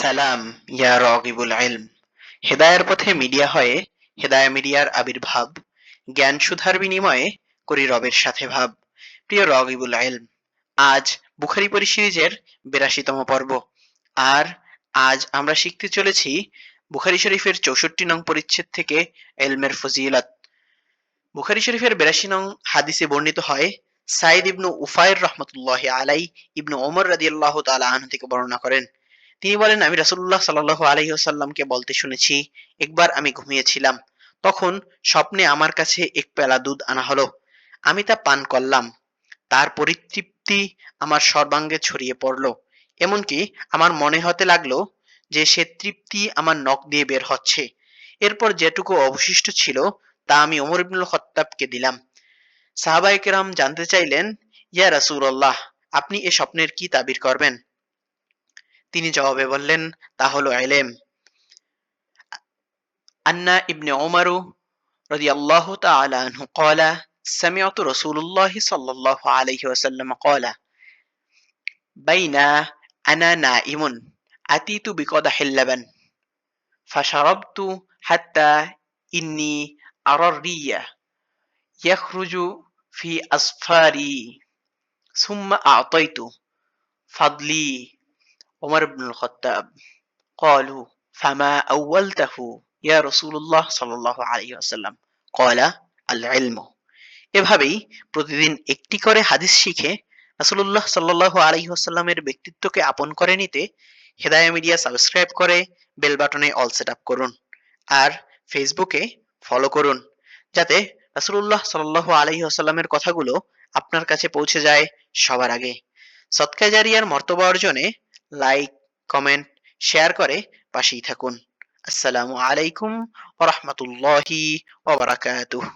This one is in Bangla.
সালাম, ইয়া রগিবুল ইলম। হেদায়ার পথে মিডিয়া হয়ে, হেদায়া মিডিয়ার আবির্ভাব। জ্ঞান সুধার বিনিময়ে করি রবের সাথে ভাব। প্রিয় রগিবুল ইলম, আজ বুখারি পরি সিরিজের বিরাশিতম পর্ব। আর আজ আমরা শিখতে চলেছি বুখারি শরীফের চৌষট্টি নং পরিচ্ছেদ থেকে এলমের ফজিলত। বুখারি শরীফের বিরাশি নং হাদিসে বর্ণিত হয় সাইদ ইবনু উফায়ের রহমতুল্লাহ আলাই ইবনু ওমর রাদিয়াল্লাহ তাআলা আনহু থেকে বর্ণনা করেন তিনি বলেন, আমি রাসূলুল্লাহ সাল্লাল্লাহু আলাইহি ওয়াসাল্লামকে বলতে শুনেছি, একবার আমি ঘুমিয়েছিলাম। তখন স্বপ্নে আমার কাছে এক পেলা দুধ আনা হলো। আমি তা পান করলাম। তার পরিতৃপ্তি আমার সর্বাঙ্গে ছড়িয়ে পড়ল। এমনকি আমার মনে হতে লাগল যে সে তৃপ্তি আমার নখ দিয়ে বের হচ্ছে। এরপর যেটুকু অবশিষ্ট ছিল, তা আমি ওমর ইবনুল খত্তাবকে দিলাম। সাহাবায়ে কেরাম জানতে চাইলেন, ইয়া রাসূলুল্লাহ, আপনি এ স্বপ্নের কি তাবির করবেন? তিনি জবাবে বললেন তা হলো এলেম আন্না ইবনে ওমারু রাদিয়াল্লাহু তাআলা আনহু قال سمعت رسول الله صلى الله عليه وسلم قال بين أنا نائم أتيت بقدح اللبن فشربت حتى إني أرى الري يخرج في أصفاري ثم أعطيت فضلي عمر بن الخطاب قالوا فما أولته يا رسول الله صلى الله عليه وسلم قال العلم এভাবেই প্রতিদিন একটি করে হাদিস শিখে রাসূলুল্লাহ সাল্লাল্লাহু আলাইহি ওয়াসাল্লামের ব্যক্তিত্বকে আপন করে নিতে হেদায়া মিডিয়া সাবস্ক্রাইব করে বেল বাটনে অল সেট আপ করুন আর ফেসবুকে ফলো করুন যাতে রাসূলুল্লাহ সাল্লাল্লাহু আলাইহি ওয়াসাল্লামের কথাগুলো আপনার কাছে পৌঁছে যায় সবার আগে সৎকা জারিয়ার মর্তবা অর্জনে লাইক কমেন্ট শেয়ার করে পাশেই থাকুন। আসসালামু আলাইকুম ওয়া রাহমাতুল্লাহি ওয়া বারাকাতুহু।